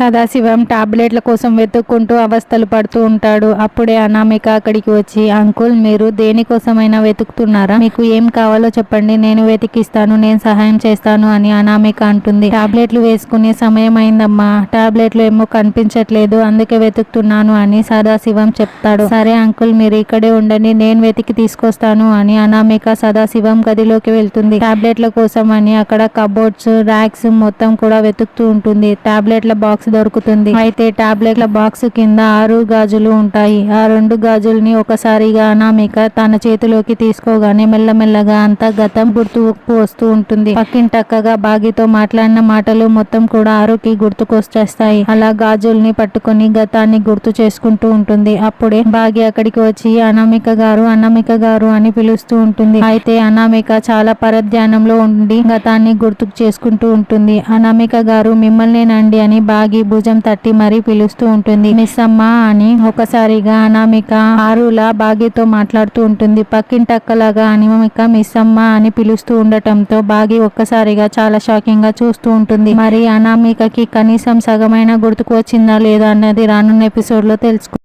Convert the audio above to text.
సదాశివం టాబ్లెట్ల కోసం వెతుక్కుంటూ అవస్థలు పడుతూ ఉంటాడు. అప్పుడే అనామిక అక్కడికి వచ్చి అంకుల్ మీరు దేనికోసమైనా వెతుకుతున్నారా? మీకు ఏం కావాలో చెప్పండి. నేను వెతికిస్తాను నేను సహాయం చేస్తాను అని అనామిక అంటుంది. టాబ్లెట్లు వేసుకునే సమయం అయిందమ్మా టాబ్లెట్లు ఏమో కనిపించట్లేదు. అందుకే వెతుకుతున్నాను అని సదాశివం చెప్తాడు. సరే అంకుల్ మీరు ఇక్కడే ఉండండి. నేను వెతికి తీసుకొస్తాను అని అనామిక సదాశివం గదిలోకి వెళ్తుంది. టాబ్లెట్ల కోసం అని అక్కడ కబోర్డ్స్ ర్యాక్స్ మొత్తం కూడా వెతుకుతూ ఉంటుంది. టాబ్లెట్ల బాక్స్ దొరుకుతుంది. అయితే టాబ్లెట్ల బాక్స్ కింద ఆరు గాజులు ఉంటాయి. ఆ రెండు గాజుల్ని ఒకసారిగా అనామిక తన చేతిలోకి తీసుకోగానే మెల్లమెల్లగా అంతా గతం గుర్తుకు వస్తూ ఉంటుంది. పక్కింటక్కగా బాగితో మాట్లాడిన మాటలు మొత్తం కూడా ఆరుకి గుర్తుకొచ్చేస్తాయి. అలా గాజుల్ని పట్టుకొని గతాన్ని గుర్తు చేసుకుంటూ ఉంటుంది. అప్పుడే బాగి అక్కడికి వచ్చి అనామిక గారు అనామిక గారు అని పిలుస్తూ ఉంటుంది. అయితే అనామిక చాలా పరధ్యానంలో ఉండి గతాన్ని గుర్తుకు చేసుకుంటూ ఉంటుంది. అనామిక గారు మిమ్మల్నేనండి అని బాగి భుజం తట్టి మరీ పిలుస్తూ ఉంటుంది. మిస్ అని ఒకసారిగా అనామిక ఆరులా బాగితో మాట్లాడుతూ ఉంటుంది. పక్కింటక్కలాగా అనామిక మిస్ అమ్మ అని పిలుస్తూ ఉండటంతో బాగి ఒక్కసారిగా చాలా షాకింగ్గా చూస్తూ ఉంటుంది. మరి అనామికకి కనీసం సగమైన గుర్తుకు వచ్చిందా లేదా అన్నది రానున్న ఎపిసోడ్లో తెలుసుకు